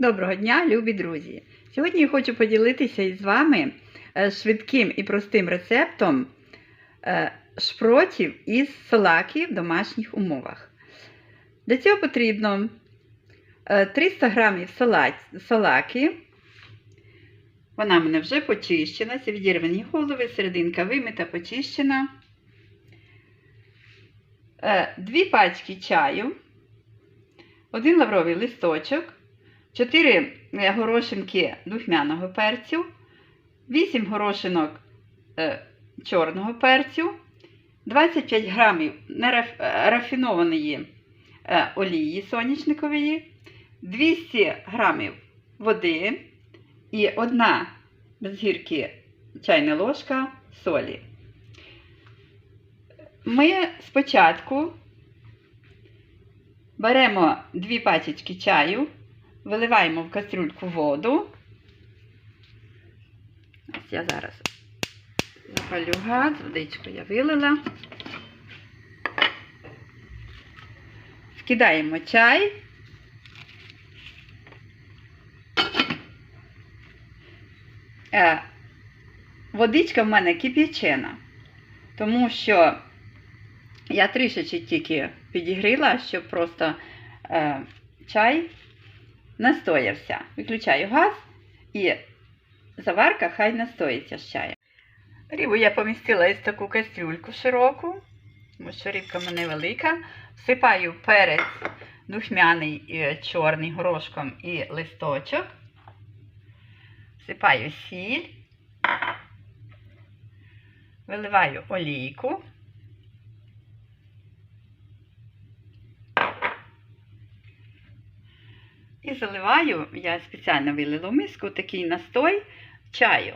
Доброго дня, любі друзі! Сьогодні я хочу поділитися із вами е, швидким і простим рецептом е, шпротів із салаки в домашніх умовах. Для цього потрібно е, 300 г салат- салаки. Вона в мене вже почищена, ці відірвані голови, серединка вимита, почищена. Е, Дві пачки чаю, один лавровий листочок. 4 горошинки духмяного перцю, 8 горошинок е, чорного перцю, 25 грамів нераф- е, е, олії соняшникової, 200 грамів води і одна без гірки чайна ложка солі. Ми спочатку беремо дві пачечки чаю. Виливаємо в кастрюльку воду. Ось я зараз запалю газ, водичку я вилила. Скидаємо чай. Е, Водичка в мене кип'ячена, тому що я трішечки тільки підігріла, щоб просто е, чай настоявся. Виключаю газ і заварка хай настоїться з чаєм. Рибу я помістила із таку кастрюльку широку, тому що рибка в мене велика. Всипаю перець духмяний і чорний горошком і листочок. Всипаю сіль, виливаю олійку. І заливаю, я спеціально вилила в миску такий настой чаю.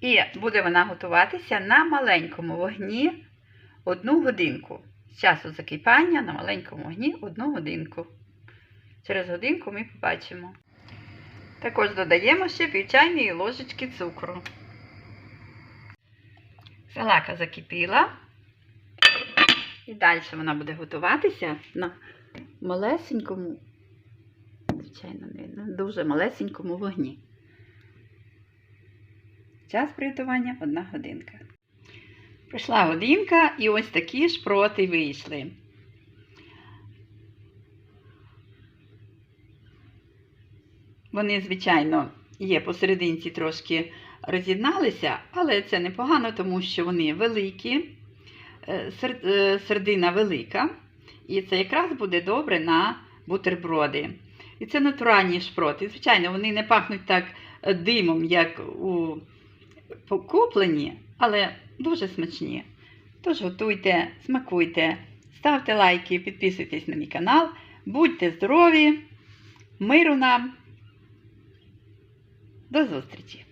І буде вона готуватися на маленькому вогні одну годинку. З часу закипання на маленькому вогні одну годинку. Через годинку ми побачимо. Також додаємо ще пів чайної ложечки цукру. Салака закипіла. І далі вона буде готуватися на малесенькому, звичайно, на дуже малесенькому вогні. Час приготування одна годинка. Пройшла годинка і ось такі шпроти вийшли. Вони, звичайно, є посерединці трошки роз'єдналися, але це непогано, тому що вони великі, е, е, сердина велика, і це якраз буде добре на бутерброди. І це натуральні шпроти. Звичайно, вони не пахнуть так е, димом, як у покуплені, але дуже смачні. Тож готуйте, смакуйте, ставте лайки, підписуйтесь на мій канал. Будьте здорові, миру нам! До зустрічі!